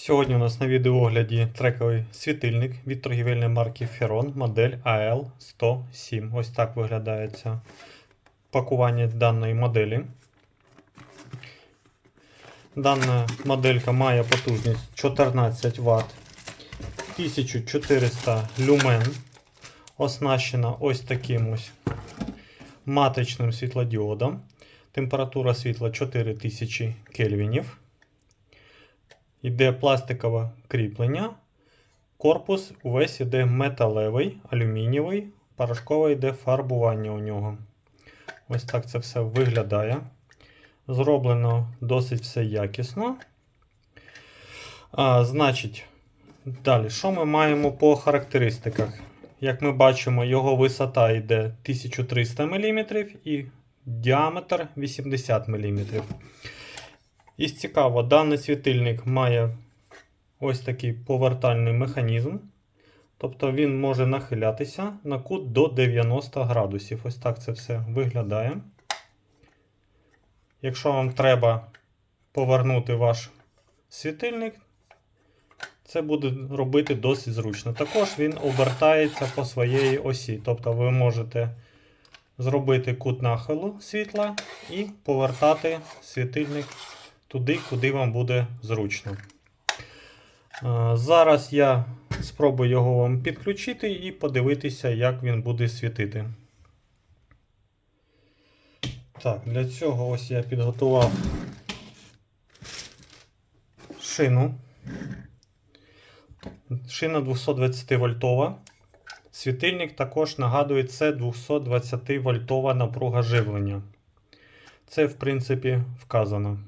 Сьогодні у нас на відеоогляді трековий світильник від торгівельної марки Ferron, модель AL107. Ось так виглядає це пакування даної моделі. Дана моделька має потужність 14 Вт, 1400 люмен, оснащена ось таким ось матричним світлодіодом. Температура світла 4000 кельвінів. Йде пластикове кріплення. Корпус увесь іде металевий, алюмінієвий, порошкове йде фарбування у нього. Ось так це все виглядає. Зроблено досить все якісно. А, Значить, далі, що ми маємо по характеристиках? Як ми бачимо, його висота йде 1300 мм і діаметр 80 мм. І цікаво, даний світильник має ось такий повертальний механізм. Тобто він може нахилятися на кут до 90 градусів. Ось так це все виглядає. Якщо вам треба повернути ваш світильник, це буде робити досить зручно. Також він обертається по своєї осі. Тобто ви можете зробити кут нахилу світла і повертати світильник туди, куди вам буде зручно. Зараз я спробую його вам підключити і подивитися, як він буде світити. Так, для цього ось я підготував шину. Шина 220 вольтова. Світильник також нагадує, це 220 вольтова напруга живлення. Це, в принципі, вказано.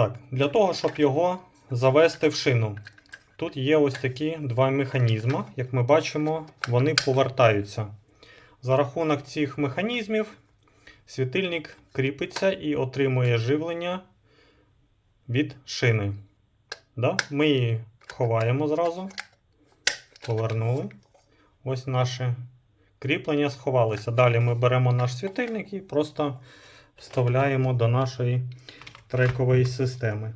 Так, для того, щоб його завести в шину, тут є ось такі два механізми. Як ми бачимо, вони повертаються. За рахунок цих механізмів світильник кріпиться і отримує живлення від шини. Да? Ми її ховаємо зразу. Повернули. Ось наше кріплення сховалися. Далі ми беремо наш світильник і просто вставляємо до нашої трекової системи.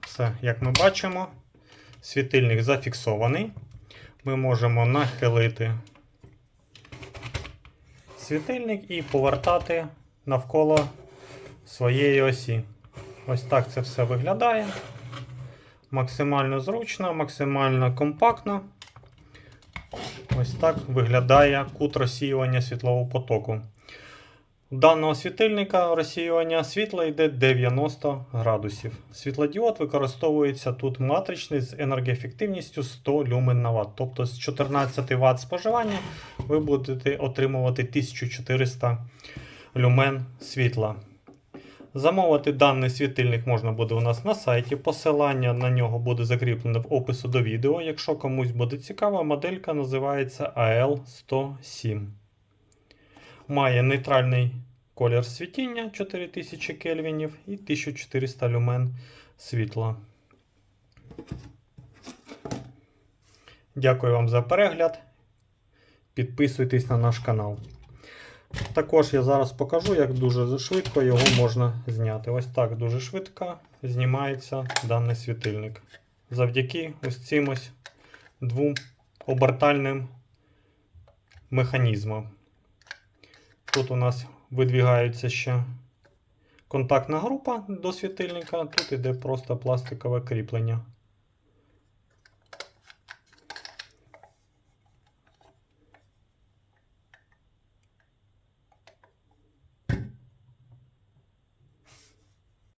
Все, як ми бачимо, світильник зафіксований. Ми можемо нахилити світильник і повертати навколо своєї осі. Ось так це все виглядає. Максимально зручно, максимально компактно. Ось так виглядає кут розсіювання світлового потоку. У даного світильника розсіювання світла йде 90 градусів. Світлодіод використовується тут матричний з енергоефективністю 100 люмен на Вт. Тобто з 14 Вт споживання ви будете отримувати 1400 люмен світла. Замовити даний світильник можна буде у нас на сайті. Посилання на нього буде закріплене в опису до відео. Якщо комусь буде цікаво, моделька називається AL107 має нейтральний колір світіння 4000 кельвінів і 1400 люмен світла. Дякую вам за перегляд. Підписуйтесь на наш канал. Також я зараз покажу, як дуже швидко його можна зняти. Ось так дуже швидко знімається даний світильник. Завдяки ось цим ось двом обертальним механізмам. Тут у нас видвігається ще контактна група до світильника, тут іде просто пластикове кріплення.